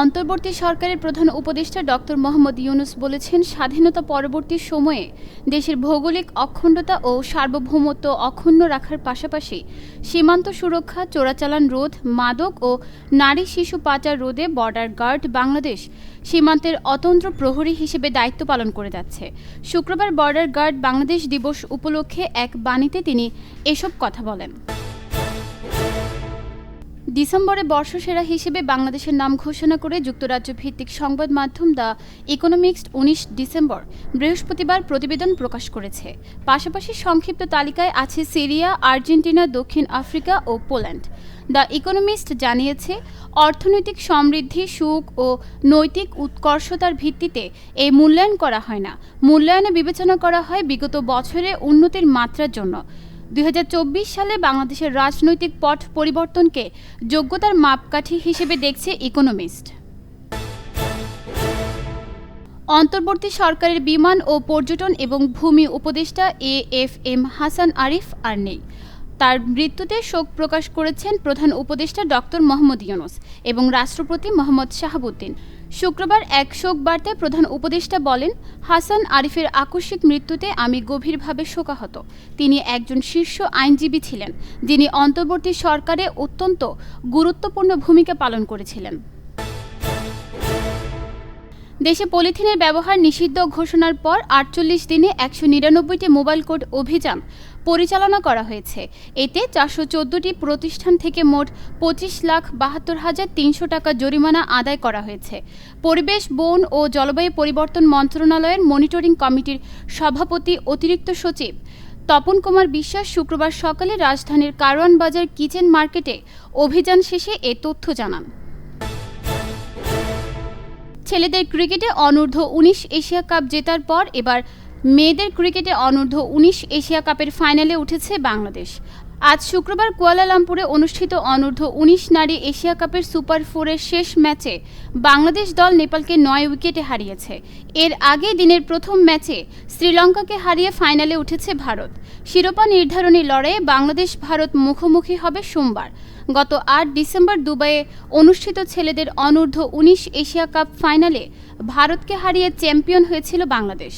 অন্তর্বর্তী সরকারের প্রধান উপদেষ্টা ডক্টর মোহাম্মদ ইউনুস বলেছেন, স্বাধীনতা পরবর্তী সময়ে দেশের ভৌগোলিক অখণ্ডতা ও সার্বভৌমত্ব অক্ষুণ্ণ রাখার পাশাপাশি সীমান্ত সুরক্ষা, চোরাচালান রোধ, মাদক ও নারী শিশু পাচার রোধে বর্ডার গার্ড বাংলাদেশ সীমান্তের অতন্ত্র প্রহরী হিসেবে দায়িত্ব পালন করে যাচ্ছে। শুক্রবার বর্ডার গার্ড বাংলাদেশ দিবস উপলক্ষে এক বাণীতে তিনি এসব কথা বলেন। ডিসেম্বরে বর্ষসেরা হিসেবে বাংলাদেশের নাম ঘোষণা করে যুক্তরাজ্য ভিত্তিক সংবাদ মাধ্যম দ্য ইকোনমিক্সড উনিশ ডিসেম্বর বৃহস্পতিবার প্রতিবেদন প্রকাশ করেছে। পাশাপাশি সংক্ষিপ্ত তালিকায় আছে সিরিয়া, আর্জেন্টিনা, দক্ষিণ আফ্রিকা ও পোল্যান্ড। দ্য ইকোনমিস্ট জানিয়েছে, অর্থনৈতিক সমৃদ্ধি, সুখ ও নৈতিক উৎকর্ষতার ভিত্তিতে এই মূল্যায়ন করা হয় না। মূল্যায়নে বিবেচনা করা হয় বিগত বছরে উন্নতির মাত্রার জন্য। দুই হাজার চব্বিশ সালে বাংলাদেশের রাজনৈতিক পথ পরিবর্তনকে যোগ্যতার মাপকাঠি হিসেবে দেখছে ইকোনমিস্ট। অন্তর্বর্তী সরকারের বিমান ও পর্যটন এবং ভূমি উপদেষ্টা A F M Hasan Arif আর নেই। তার মৃত্যুতে শোক প্রকাশ করেছেন প্রধান উপদেষ্টা ডক্টর মোহাম্মদ ইউনুস এবং রাষ্ট্রপতি মোহাম্মদ শাহাবুদ্দিন। শুক্রবার এক শোক বার্তায় প্রধান উপদেষ্টা বলেন, হাসান আরিফের আকস্মিক মৃত্যুতে আমি গভীরভাবে শোকাহত। তিনি একজন শীর্ষ আইনজীবী ছিলেন, যিনি অন্তর্বর্তী সরকারে অত্যন্ত গুরুত্বপূর্ণ ভূমিকা পালন করেছিলেন। দেশে পলিথিনের ব্যবহার নিষিদ্ধ ঘোষণার পর আটচল্লিশ দিনে একশো নিরানব্বইটি মোবাইল কোর্ট অভিযান পরিচালনা করা হয়েছে। এতে চারশো চোদ্দটি প্রতিষ্ঠান থেকে মোট পঁচিশ লাখ বাহাত্তর হাজার তিনশো টাকা জরিমানা আদায় করা হয়েছে। পরিবেশ, বন ও জলবায়ু পরিবর্তন মন্ত্রণালয়ের মনিটরিং কমিটির সভাপতি অতিরিক্ত সচিব তপন কুমার বিশ্বাস শুক্রবার সকালে রাজধানীর কারওয়ান বাজার কিচেন মার্কেটে অভিযান শেষে এ তথ্য জানান। ছেলেদের ক্রিকেটে অনূর্ধ্ব উনিশ এশিয়া কাপ জেতার পর এবার মেয়েদের ক্রিকেটে অনূর্ধ্ব উনিশ এশিয়া কাপের ফাইনালে উঠেছে বাংলাদেশ। আজ শুক্রবার কুয়ালালামপুরে অনুষ্ঠিত অনূর্ধ্ব উনিশ নারী এশিয়া কাপের সুপার ফোরের শেষ ম্যাচে বাংলাদেশ দল নেপালকে নয় উইকেটে হারিয়েছে। এর আগে দিনের প্রথম ম্যাচে শ্রীলঙ্কাকে হারিয়ে ফাইনালে উঠেছে ভারত। শিরোপা নির্ধারণী লড়াইয়ে বাংলাদেশ ভারত মুখোমুখি হবে সোমবার। গত আট ডিসেম্বর দুবাইয়ে অনুষ্ঠিত ছেলেদের অনূর্ধ্ব উনিশ এশিয়া কাপ ফাইনালে ভারতকে হারিয়ে চ্যাম্পিয়ন হয়েছিল বাংলাদেশ।